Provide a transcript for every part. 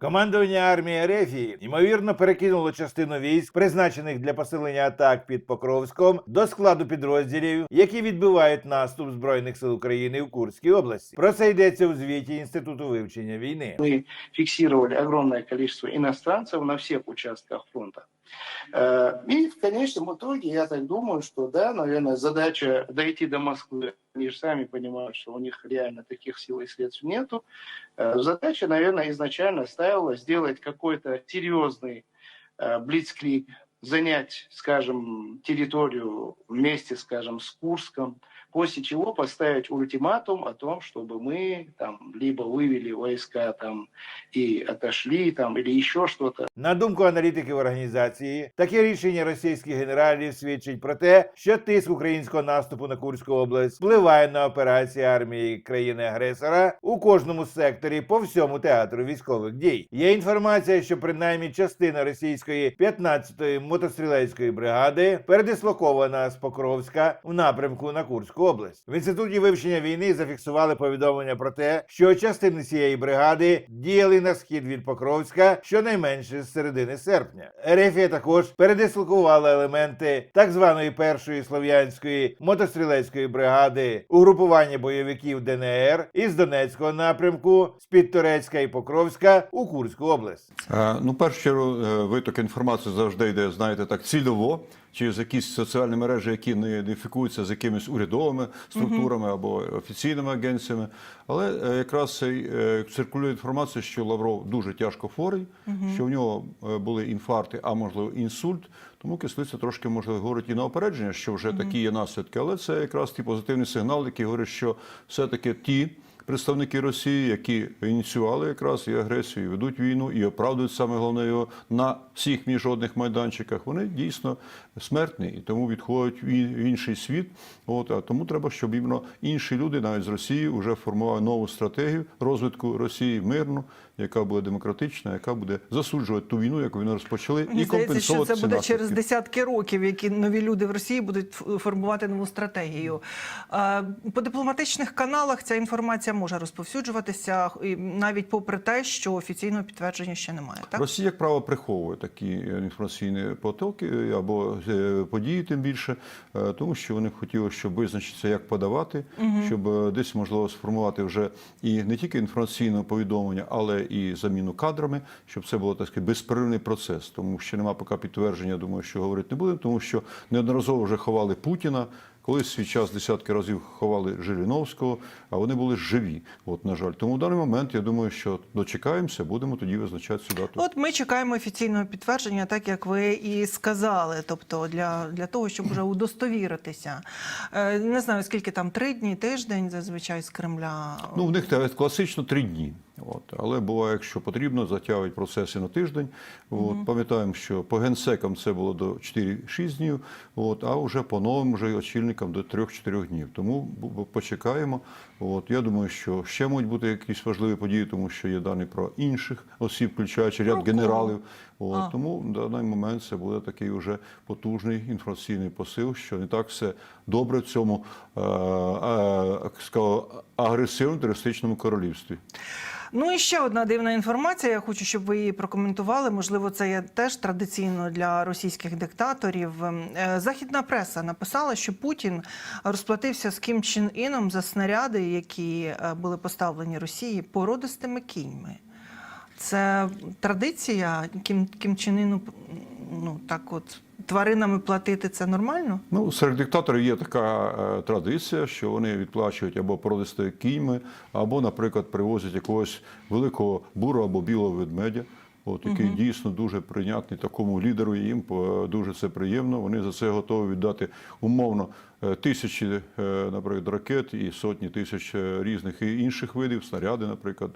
Командування армії Ерефії ймовірно перекинуло частину військ, призначених для посилення атак під Покровськом, до складу підрозділів, які відбивають наступ збройних сил України в Курській області. Про це йдеться у звіті інституту вивчення війни. Ми фіксували огромне кількість іностранців на всіх участках фронта. Э, И в конечном итоге, я так думаю, что да, наверное, задача дойти до Москвы. Они же сами понимают, что у них реально таких сил и средств нету. Э, Задача, наверное, изначально ставила сделать какой-то серьезный э, блицкриг, занять, скажем, территорию вместе, скажем, с Курском, после чего поставить ультиматум о том, чтобы мы там либо вывели войска там и отошли там или еще что-то. На думку аналітиків організації, таке рішення російських генералів свідчить про те, що тиск українського наступу на Курську область впливає на операції армії країни-агресора у кожному секторі по всьому театру військових дій. Є інформація, що принаймні частина російської 15-ї мотострілецької бригади передислокована з Покровська в напрямку на Курську область. В інституті вивчення війни зафіксували повідомлення про те, що частини цієї бригади діяли на схід від Покровська щонайменше з середини серпня. Ерефія також передислокувала елементи так званої першої слов'янської мотострілецької бригади угрупування бойовиків ДНР із Донецького напрямку з під Турецька і Покровська у Курську область. Е, Ну, в першу чергу, е, виток інформації завжди йде, знаєте, так цільово через якісь соціальні мережі, які не ідентифікуються з якимись урядовими структурами або офіційними агенціями. Але е, якраз е, циркулює інформація, що Лавров дуже тяжко хворий, що в нього е, були інфаркти, а можливо інсульт. Тому кислиця трошки може говорить і на опередження, що вже такі є наслідки. Але це якраз ті позитивні сигнали, які говорять, що все-таки ті представники Росії, які ініціювали якраз і агресію, і ведуть війну, і оправдують саме головне його на всіх міжнародних майданчиках, вони дійсно смертні і тому відходять в інший світ. От а тому треба, щоб іменно інші люди, навіть з Росії, вже формували нову стратегію розвитку Росії мирну, яка буде демократична, яка буде засуджувати ту війну, яку вони розпочали, Мені і здається, що компенсувати це буде наслідки. через десятки років, які нові люди в Росії будуть формувати нову стратегію. По дипломатичних каналах ця інформація може розповсюджуватися, навіть попри те, що офіційного підтвердження ще немає. Так Росія, як правило, приховує такі е, інформаційні потоки е, або е, події, тим більше, тому що вони хотіли, щоб визначитися, як подавати, щоб е, десь можливо сформувати вже і не тільки інформаційне повідомлення, але і заміну кадрами, щоб це було так сказати, безперервний процес. Тому що нема поки підтвердження, думаю, що говорити не будемо, тому що неодноразово вже ховали Путіна. Колись свій час десятки разів ховали Жириновського, а вони були живі. От, на жаль. Тому в даний момент я думаю, що дочекаємося, будемо тоді визначати дату. От ми чекаємо офіційного підтвердження, так як ви і сказали. Тобто для, для того, щоб вже удостовіритися. Е, Не знаю, скільки там три дні, тиждень зазвичай з Кремля. Ну, в них класично три дні. От. Але буває, якщо потрібно, затягують процеси на тиждень. От. Пам'ятаємо, що по генсекам це було до 4-6 днів, от. а вже по новим вже очільникам до 3-4 днів. Тому почекаємо. От. Я думаю, що ще можуть бути якісь важливі події, тому що є дані про інших осіб, включаючи ряд генералів. От. А. Тому в даний момент це буде такий вже потужний інформаційний посил, що не так все добре в цьому е, е, сказав, агресивному терористичному королівстві. Ну і ще одна дивна інформація. Я хочу, щоб ви її прокоментували. Можливо, це є теж традиційно для російських диктаторів. Е, Західна преса написала, що Путін розплатився з Кім Чен Іном за снаряди, які е, були поставлені Росії породистими кіньми. Це традиція ким, Чен ну так от тваринами платити це нормально? Ну, серед диктаторів є така е, традиція, що вони відплачують або породистою кіньми, або, наприклад, привозять якогось великого буру або білого ведмедя. От, який дійсно дуже прийнятний такому лідеру, і їм е, дуже це приємно. Вони за це готові віддати умовно е, тисячі, е, наприклад, ракет і сотні тисяч різних і інших видів, снаряди, наприклад,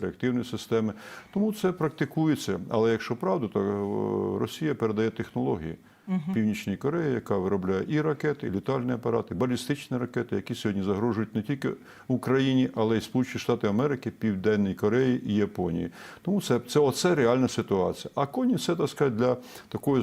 реактивні системи. Тому це практикується. Але якщо правду, то Росія передає технології. Північній Кореї, яка виробляє і ракети, і літальні апарати, і балістичні ракети, які сьогодні загрожують не тільки Україні, але й Сполучені Штати Америки, Південній Кореї і Японії. Тому це, це оце реальна ситуація. А коні це так сказати, для такої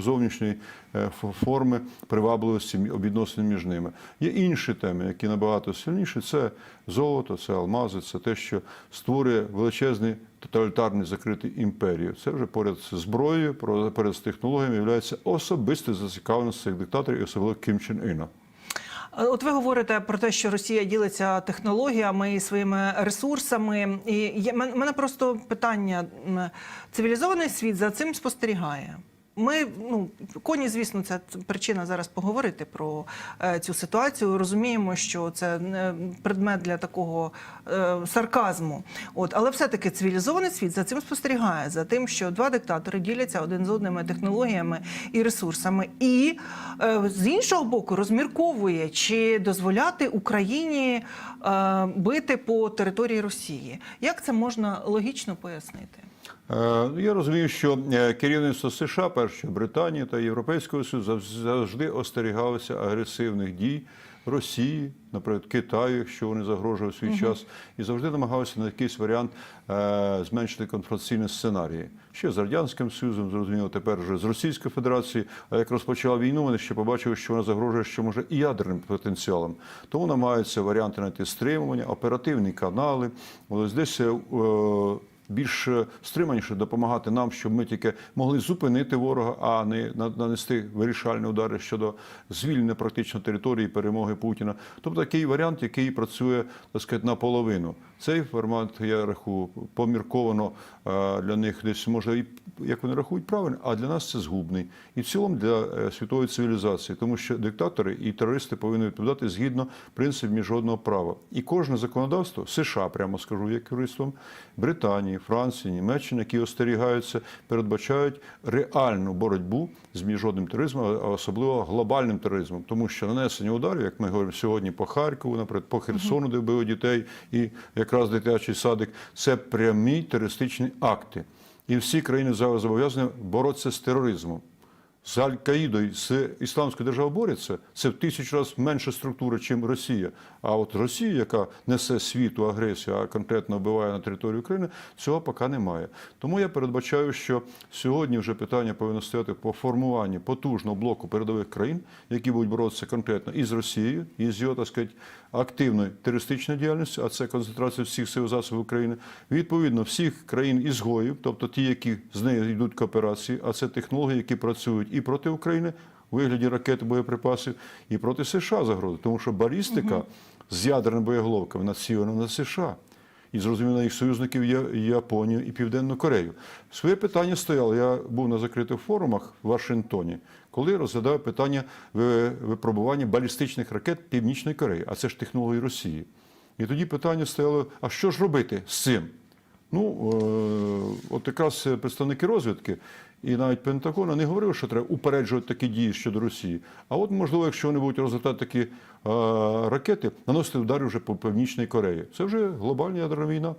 зовнішньої е, форми привабливості відносин між ними. Є інші теми, які набагато сильніші. Це золото, це алмази, це те, що створює величезні тоталітарні закриті імперії. Це вже поряд з зброєю, поряд з технологіями є особисто зацікавленість цих диктаторів, і особливо Кім Чен Іна. Е, От ви говорите про те, що Росія ділиться технологіями і своїми ресурсами. І є мене просто питання: цивілізований світ за цим спостерігає. Ми ну коні, звісно, це причина зараз поговорити про е, цю ситуацію. Розуміємо, що це не предмет для такого е, сарказму. От, але все-таки цивілізований світ за цим спостерігає, за тим, що два диктатори діляться один з одними технологіями і ресурсами, і е, з іншого боку розмірковує, чи дозволяти Україні е, бити по території Росії. Як це можна логічно пояснити? Е, Я розумію, що е, керівництво США, перше Британії та Європейського Союзу завжди остерігалися агресивних дій Росії, наприклад, Китаю, якщо вони загрожують в свій час, і завжди намагалися на якийсь варіант е, зменшити конфронтаційні сценарії. Ще з радянським союзом, зрозуміло, тепер вже з Російською Федерацією. А як розпочала війну, вони ще побачили, що вона загрожує, що може і ядерним потенціалом. Тому намагаються варіанти знайти стримування, оперативні канали. Ось десь. Більш е, стриманіше допомагати нам, щоб ми тільки могли зупинити ворога, а не на- нанести вирішальні удари щодо звільнення практично території перемоги Путіна. Тобто такий варіант, який працює так сказати, наполовину. Цей формат я рахую помірковано е, для них десь може і як вони рахують правильно, а для нас це згубний. І в цілому для е, світової цивілізації, тому що диктатори і терористи повинні відповідати згідно принципів міжнародного права. І кожне законодавство США, прямо скажу, як юристом, Британії, Франції, Німеччини, які остерігаються, передбачають реальну боротьбу з міжнародним тероризмом, а особливо глобальним тероризмом, тому що нанесення ударів, як ми говоримо сьогодні по Харкову, наприклад, по Херсону, де вбили дітей, і якраз дитячий садик, це прямі терористичні акти. І всі країни зараз зобов'язані боротися з тероризмом. З Аль-Каїдою, з Ісламською державою борються, це в тисячу разів менша структура, ніж Росія. А от Росія, яка несе світу агресію, а конкретно вбиває на території України, цього поки немає. Тому я передбачаю, що сьогодні вже питання повинно стояти по формуванні потужного блоку передових країн, які будуть боротися конкретно і з Росією, і з його, так сказати, активною терористичною діяльністю, а це концентрація всіх сил засобів України, відповідно всіх країн ізгоїв, тобто ті, які з нею йдуть кооперації, а це технології, які працюють і проти України у вигляді ракет, боєприпасів, і проти США загрози, тому що балістика з ядерними боєголовками націлена на США. І зрозуміло, їх союзників є Японію і Південну Корею. Своє питання стояло. Я був на закритих форумах в Вашингтоні, коли розглядав питання випробування балістичних ракет Північної Кореї, а це ж технології Росії. І тоді питання стояло: а що ж робити з цим? Ну, е, от якраз представники розвідки і навіть Пентагона не говорили, що треба упереджувати такі дії щодо Росії. А от, можливо, якщо вони будуть розглядати такі е, ракети, наносити удари вже по Північній Кореї. Це вже глобальна ядерна війна.